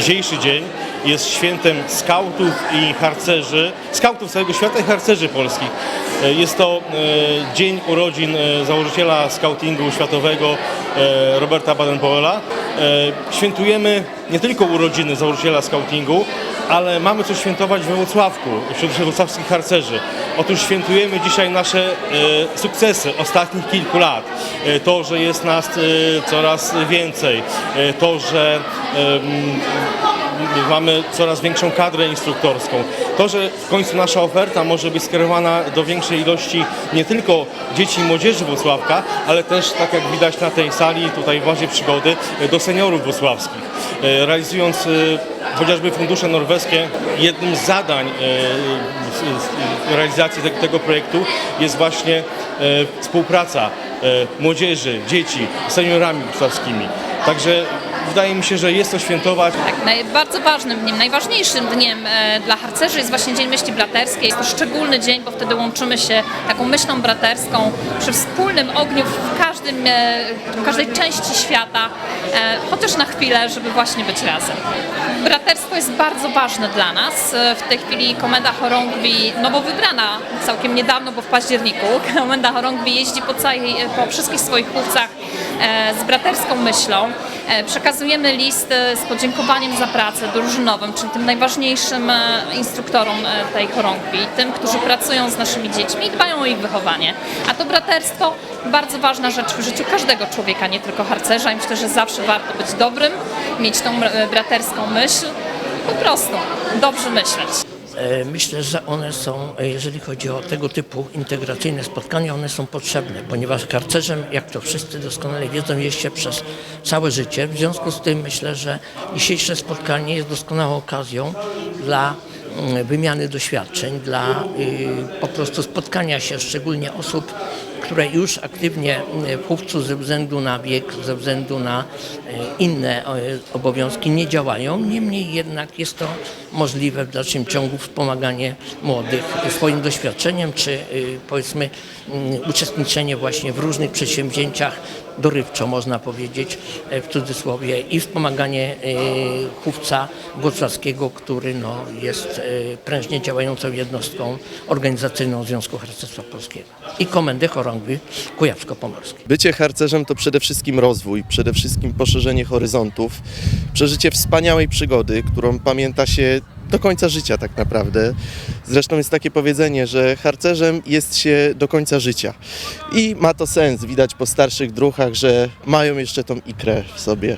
dzisiejszy dzień jest świętem skautów i harcerzy, skautów całego świata i harcerzy polskich. E, Jest to e, dzień urodzin e, założyciela skautingu światowego Roberta Baden-Powella. Świętujemy nie tylko urodziny założyciela skautingu, ale mamy coś świętować we Wrocławku, wśród wrocławskich harcerzy. Otóż świętujemy dzisiaj nasze sukcesy ostatnich kilku lat. To, że jest nas coraz więcej, to, że mamy coraz większą kadrę instruktorską. To, że w końcu nasza oferta może być skierowana do większej ilości nie tylko dzieci i młodzieży Włocławka, ale też, tak jak widać na tej sali, tutaj w Przygody, do seniorów włocławskich. E, Realizując e, chociażby fundusze norweskie, jednym z zadań e, realizacji te- tego projektu jest właśnie współpraca młodzieży, dzieci seniorami włocławskimi. Także wydaje mi się, że jest to świętować. Tak, bardzo ważnym dniem, najważniejszym dniem e, dla harcerzy jest właśnie Dzień Myśli Braterskiej. Jest to szczególny dzień, bo wtedy łączymy się taką myślą braterską przy wspólnym ogniu w każdym, e, w każdej części świata, e, chociaż na chwilę, żeby właśnie być razem. Braterstwo jest bardzo ważne dla nas. W tej chwili Komenda Chorągwi, nowo wybrana całkiem niedawno, bo w październiku, Komenda Chorągwi jeździ po, całej, po wszystkich swoich chówcach e, z braterską myślą. E, Przekazujemy list e, z podziękowaniem za pracę drużynową, czyli tym najważniejszym e, instruktorom tej chorągwi, tym, którzy pracują z naszymi dziećmi i dbają o ich wychowanie. A to braterstwo bardzo ważna rzecz w życiu każdego człowieka, nie tylko harcerza i myślę, że zawsze warto być dobrym, mieć tą braterską myśl i po prostu dobrze myśleć. E, Myślę, że one są, e, jeżeli chodzi o tego typu integracyjne spotkania, one są potrzebne, ponieważ harcerzem, jak to wszyscy doskonale wiedzą, jest się przez całe życie. W związku z tym myślę, że dzisiejsze spotkanie jest doskonałą okazją dla mm, wymiany doświadczeń, dla y, po prostu spotkania się szczególnie osób, które już aktywnie y, w chówcu ze względu na wiek, ze względu na y, inne e, obowiązki nie działają. Niemniej jednak jest to możliwe w dalszym ciągu wspomaganie młodych swoim doświadczeniem, czy powiedzmy mm, uczestniczenie właśnie w różnych przedsięwzięciach dorywczo można powiedzieć e, w cudzysłowie i wspomaganie e, chówca włocławskiego, który no, jest e, prężnie działającą jednostką organizacyjną Związku Harcerstwa Polskiego i Komendy Chorągwi Kujawsko-Pomorskiej. Bycie harcerzem to przede wszystkim rozwój, przede wszystkim poszerzenie horyzontów, przeżycie wspaniałej przygody, którą pamięta się do końca życia tak naprawdę. Zresztą jest takie powiedzenie, że harcerzem jest się do końca życia. I ma to sens, widać po starszych druhach, że mają jeszcze tą ikrę w sobie.